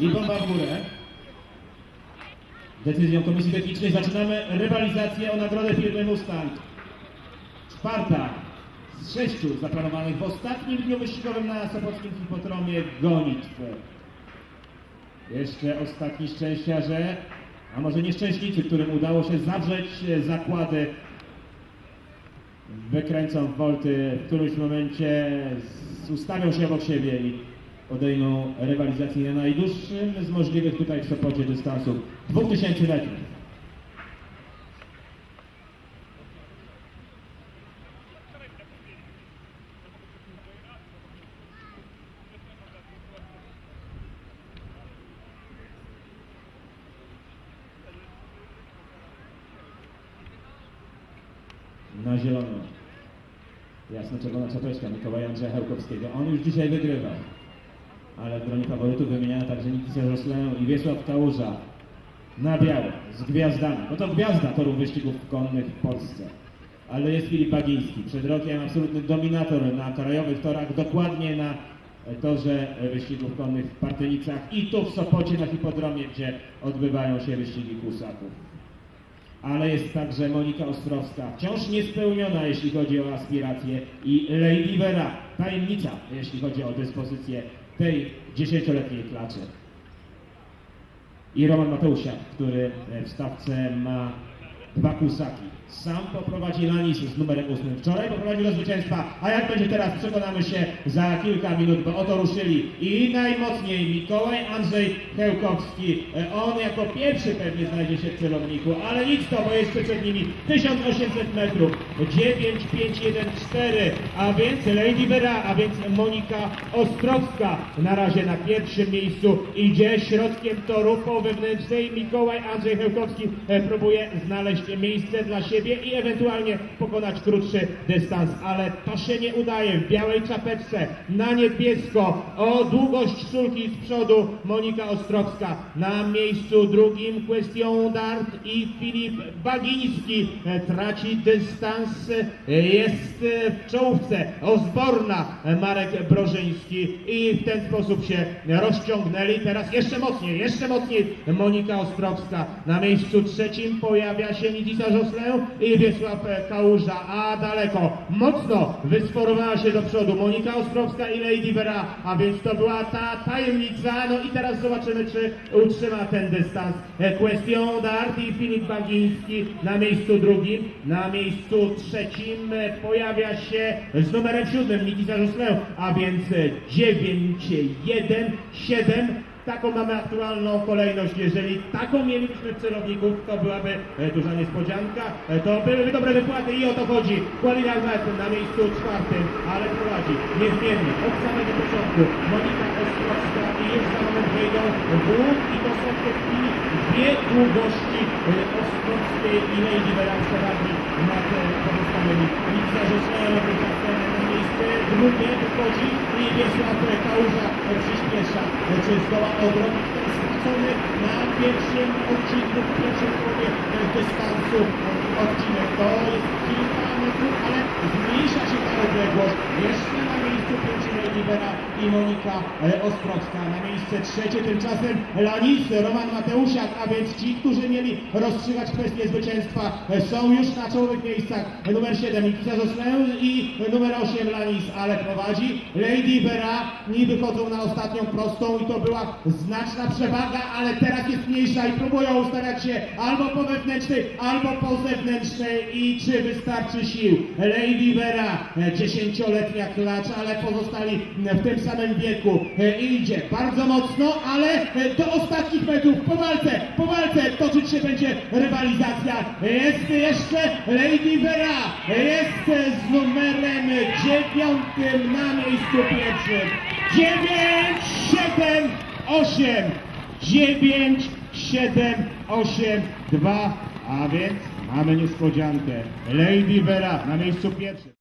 i bomba w górę. Decyzją Komisji Technicznej zaczynamy rywalizację o nagrodę firmy Mustang. Czwarta z sześciu zaplanowanych w ostatnim dniu wyścigowym na Sopockim Hipodromie gonitw. Jeszcze ostatni szczęściarze, a może nieszczęślicy, którym udało się zawrzeć zakłady, wykręcą wolty w którymś momencie, ustawią się obok siebie i podejmą rywalizację na najdłuższym z możliwych tutaj w Sopocie dystansów 2000 metrów. Na zielono. Jasno-czerwona czapeczka Mikołaja Andrzeja Chełkowskiego. On już dzisiaj wygrywał. Ale w gronie faworytów wymieniano także Nikita Roslę i Wiesław Kałuża. Na biało, z gwiazdami. Bo to gwiazda torów wyścigów konnych w Polsce. Ale jest Filip Bagiński. Przed rokiem absolutny dominator na krajowych torach, dokładnie na torze wyścigów konnych w Partynicach i tu w Sopocie na hipodromie, gdzie odbywają się wyścigi kusaków ale jest także Monika Ostrowska, wciąż niespełniona, jeśli chodzi o aspiracje i Lady Vera, tajemnica, jeśli chodzi o dyspozycję tej dziesięcioletniej klaczy. I Roman Mateusiak, który w stawce ma dwa kusaki. Sam poprowadzi Lanis z numerem 8. Wczoraj poprowadził do zwycięstwa, a jak będzie teraz, przekonamy się za kilka minut, bo oto ruszyli. I najmocniej Mikołaj Andrzej Chełkowski. E, On jako pierwszy pewnie znajdzie się w celowniku, ale nic to, bo jeszcze przed nimi 1800 metrów. 9514, a więc Lady Vera, a więc Monika Ostrowska. Na razie na pierwszym miejscu idzie środkiem toru po wewnętrznej. Mikołaj Andrzej Chełkowski e, próbuje znaleźć miejsce dla siebie i ewentualnie pokonać krótszy dystans, ale to się nie udaje. W białej czapeczce na niebiesko o długość szulki z przodu Monika Ostrowska. Na miejscu drugim Question Dart i Filip Bagiński e, traci dystans. E, Jest e, w czołówce Ozborna Marek Brożyński i w ten sposób się rozciągnęli. Teraz jeszcze mocniej, jeszcze mocniej Monika Ostrowska. Na miejscu trzecim pojawia się Nitisa Żoslę i Wiesław e, Kałuża, a daleko, mocno wysforowała się do przodu Monika Ostrowska i Lady Vera, a więc to była ta tajemnica. No i teraz zobaczymy, czy utrzyma ten dystans. E, Question Dart i Filip Bagiński na miejscu drugim. Na miejscu trzecim e, pojawia się z numerem siódmym Nikita Żoslę, a więc e, 9, 1, 7. Taką mamy aktualną kolejność. Jeżeli taką mielibyśmy w celowniku, to byłaby e, duża niespodzianka. E, To byłyby dobre wypłaty i o to chodzi. Aglet na miejscu czwartym, ale prowadzi niezmiennie od samego początku. Monika Ostrowska i już za moment wejdą w łuk i to są w tej chwili dwie długości e, Ostrowskiej i Lady Vera przewadzi nad e, pozostałymi. Liza Rzeszela tymczasem na miejsce drugie wychodzi i Wiesław Kałuża przyspiesza. Czy zdoła odrobić ten stracony na pierwszym odcinku, w pierwszym połowie e, dystansu odcinek. To jest kilka metrów, ale ta odległość. Jeszcze na miejscu pierwszym Libera i Monika e, Ostrowska. Na miejsce trzecie tymczasem Lanis, Roman Mateusiak, a więc ci, którzy mieli rozstrzygać kwestię zwycięstwa e, są już na czołowych miejscach. E, Numer 7 Nikita Zoslę i e, numer 8 Lanis, ale prowadzi Lady Vera. Nie wychodzą na ostatnią prostą i to była znaczna przewaga, ale teraz jest mniejsza i próbują ustawiać się albo po wewnętrznej, albo po zewnętrznej i czy wystarczy sił. Lady Vera, e, dziesięcioletnia klacz, ale pozostali w tym samym wieku. E, Idzie bardzo mocno, ale e, do ostatnich metrów po walce, po walce toczyć się będzie rywalizacja. Jest jeszcze Lady Vera, jest z numerem dziewiątym na miejscu pierwszym. 9, 7, 8, 9, 7, 8, 2, a więc mamy niespodziankę. Lady Vera na miejscu pierwszym.